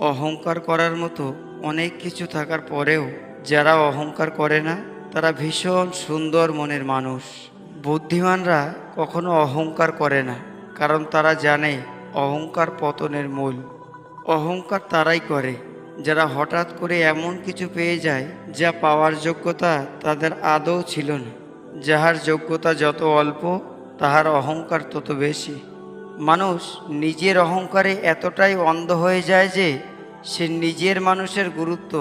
অহংকার করার মতো অনেক কিছু থাকার পরেও যারা অহংকার করে না, তারা ভীষণ সুন্দর মনের মানুষ। বুদ্ধিমানরা কখনো অহংকার করে না, কারণ তারা জানে অহংকার পতনের মূল। অহংকার তারাই করে। যারা হঠাৎ করে এমন কিছু পেয়ে যায়, যা পাওয়ার যোগ্যতা তাদের আদৌ ছিল না। যাহার যোগ্যতা যত অল্প, তাহার অহংকার তত বেশি। মানুষ নিজের অহংকারে এতটাই অন্ধ হয়ে যায় যে সে নিজের মানুষের গুরুত্ব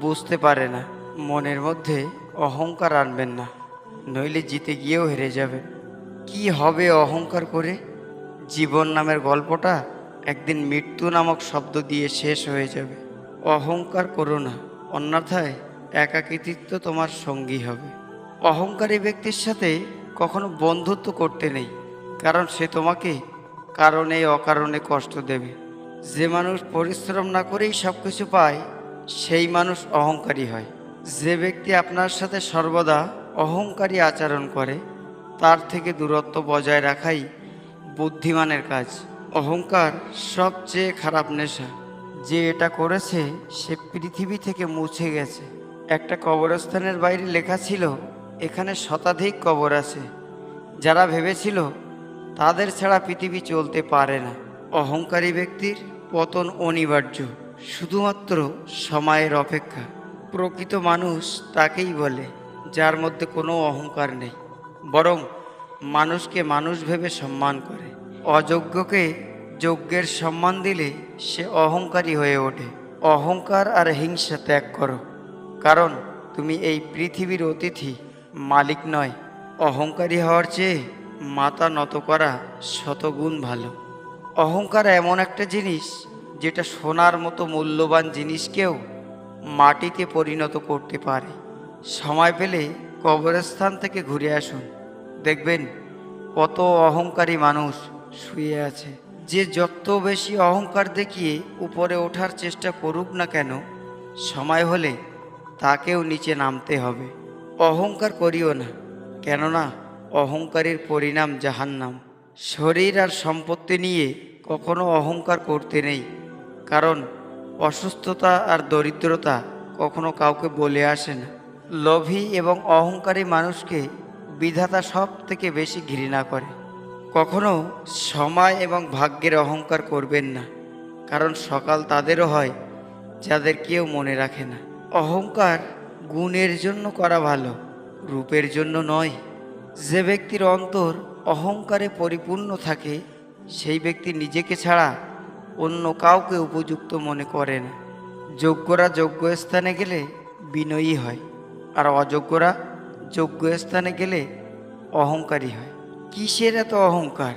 বুঝতে পারে না। মনের মধ্যে অহংকার আনবেন না, নইলে জিতে গিয়েও হেরে যাবেন। কি হবে অহংকার করে? জীবন নামের গল্পটা একদিন মৃত্যু নামক শব্দ দিয়ে শেষ হয়ে যাবে। অহংকার করো না, অন্যথায় একাকৃতিত্ব তোমার সঙ্গী হবে। অহংকারী ব্যক্তির সাথে কখনো বন্ধুত্ব করতে নেই, কারণ সে তোমাকে কারণে, অকারণে কষ্ট দেবে। যে মানুষ পরিশ্রম না করেই সব কিছু পায়, সেই মানুষ অহংকারী হয়। যে ব্যক্তি আপনার সাথে সর্বদা অহংকারী আচরণ করে, তার থেকে দূরত্ব বজায় রাখাই বুদ্ধিমানের কাজ। অহংকার সবচেয়ে খারাপ নেশা। যে এটা করেছে, সে পৃথিবী থেকে মুছে গেছে। একটা কবরস্থানের বাইরে লেখা ছিল, এখানে শতাধিক কবর আছে। যারা ভেবেছিল তাদের ছাড়া পৃথিবী চলতে পারে না। অহংকারী ব্যক্তির পতন অনিবার্য, শুধুমাত্র সময়ের অপেক্ষা। প্রকৃত মানুষ তাকেই বলে, যার মধ্যে কোনো অহংকার নেই। বরং মানুষকে মানুষ ভেবে সম্মান করে। অযোগ্যকে যজ্ঞের সম্মান দিলে সে অহংকারী হয়ে ওঠে। অহংকার আর হিংসা ত্যাগ করো। কারণ তুমি এই পৃথিবীর অতিথি, মালিক নয়। অহংকারী হওয়ার চেয়ে মাথা নত করা শতগুণ ভালো। অহংকার এমন একটা জিনিস যেটা সোনার মতো মূল্যবান জিনিসকেও মাটিতে পরিণত করতে পারে। সময় পেলে কবরস্থান থেকে ঘুরে আসুন। দেখবেন কত অহংকারী মানুষ শুয়ে আছে। যে যত বেশি অহংকার দেখিয়ে উপরে ওঠার চেষ্টা করুক না কেন, সময় হলে তাকেও নিচে নামতে হবে। অহংকার করিও না, কেননা অহংকারের পরিণাম জাহান্নাম। শরীর আর সম্পত্তি নিয়ে কখনো অহংকার করতে নেই, কারণ অসুস্থতা আর দরিদ্রতা কখনো কাউকে বলে আসে না। লোভী এবং অহংকারী মানুষকে বিধাতা সব থেকে বেশি ঘৃণা করে। কখনো সময় এবং ভাগ্যের অহংকার করবেন না, কারণ সকাল তাদেরও হয় যাদের কেউ মনে রাখে না। অহংকার গুণের জন্য করা ভালো, রূপের জন্য নয়। যে ব্যক্তির অন্তর অহংকারে পরিপূর্ণ থাকে, সেই ব্যক্তি নিজেকে ছাড়া অন্য কাউকে উপযুক্ত মনে করে না। যোগ্যরা যোগ্য স্থানে গেলে বিনয়ী হয়, আর অযোগ্যরা যোগ্য স্থানে গেলে অহংকারী হয়। কিসের এত অহংকার?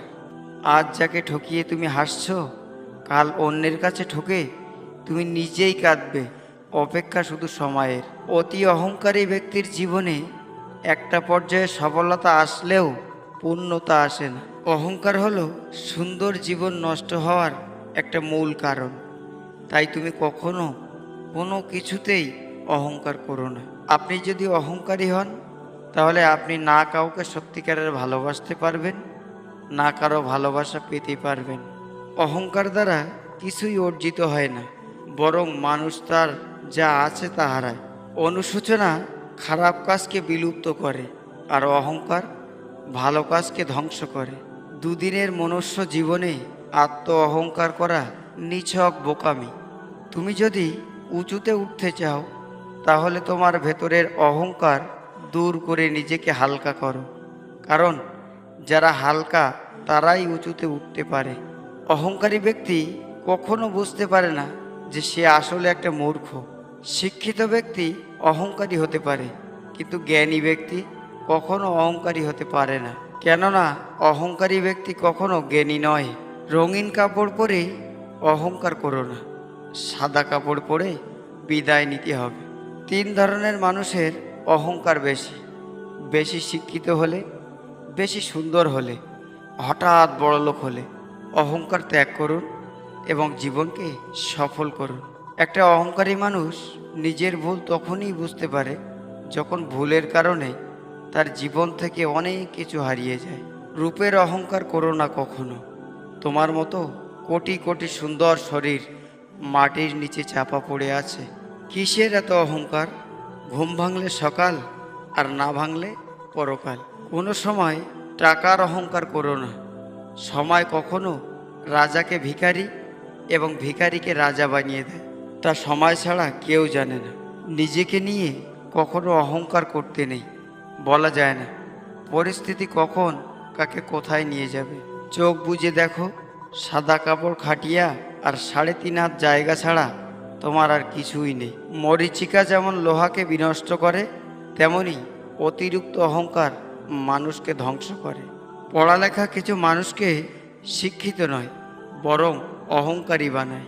আজ যাকে ঠকিয়ে তুমি হাসছো, কাল অন্যের কাছে ঠকে তুমি নিজেই কাঁদবে। অপেক্ষা শুধু সময়ের। অতি অহংকারী ব্যক্তির জীবনে একটা পর্যায়ে সফলতা আসলেও পূর্ণতা আসে না। অহংকার হলো সুন্দর জীবন নষ্ট হওয়ার একটা মূল কারণ। তাই তুমি কখনো কোনো কিছুতেই অহংকার করো না। আপনি যদি অহংকারী হন, তাহলে আপনি না কাউকে সত্যিকারের ভালোবাসতে পারবেন, না কারও ভালোবাসা পেতে পারবেন। অহংকার দ্বারা কিছুই অর্জিত হয় না, বরং মানুষ তার যা আছে তা হারায় অনুশোচনা খারাপ কাজকে বিলুপ্ত করে আর অহংকার ভালো কাজকে ধ্বংস করে। দুদিনের মনুষ্য জীবনে আত্ম অহংকার করা নিছক বোকামি। তুমি যদি উঁচুতে উঠতে চাও, তাহলে তোমার ভেতরের অহংকার দূর করে নিজেকে হালকা করো। কারণ যারা হালকা, তারাই উঁচুতে উঠতে পারে। অহংকারী ব্যক্তি কখনো বুঝতে পারে না যে সে আসলে একটা মূর্খ। শিক্ষিত ব্যক্তি অহংকারী হতে পারে, কিন্তু জ্ঞানী ব্যক্তি কখনো অহংকারী হতে পারে না। কেননা, অহংকারী ব্যক্তি কখনো জ্ঞানী নয়। রঙিন কাপড় পরে অহংকার করো না। সাদা কাপড় পরে বিদায় নিতে হবে। তিন ধরনের মানুষের অহংকার বেশি। বেশি শিক্ষিত হলে, বেশি সুন্দর হলে, হঠাৎ বড়লোক হলে অহংকার ত্যাগ করুন এবং জীবনকে সফল করুন। একটা অহংকারী মানুষ নিজের ভুল তখনই বুঝতে পারে যখন ভুলের কারণে তার জীবন থেকে অনেক কিছু হারিয়ে যায়। রূপের অহংকার করো না কখনো। তোমার মতো কোটি কোটি সুন্দর শরীর মাটির নিচে চাপা পড়ে আছে। কিসের এত অহংকার? ঘুম ভাঙলে সকাল আর না ভাঙলে পরকাল। কোনো সময় টাকার অহংকার করো না। সময় কখনো রাজাকে ভিখারি এবং ভিখারিকে রাজা বানিয়ে দেয়। তা সময় ছাড়া কেউ জানে না। নিজেকে নিয়ে কখনো অহংকার করতে নেই, বলা যায় না। পরিস্থিতি কখন কাকে কোথায় নিয়ে যাবে? চোখ বুজে দেখো, সাদা কাপড় খাটিয়া আর সাড়ে তিন হাত জায়গা ছাড়া তোমার আর কিছুই নেই। মরিচিকা যেমন লোহাকে বিনষ্ট করে, তেমনি অতিরিক্ত অহংকার মানুষকে ধ্বংস করে। পড়ালেখা কিছু মানুষকে শিক্ষিত নয়, বরং অহংকারী বানায়।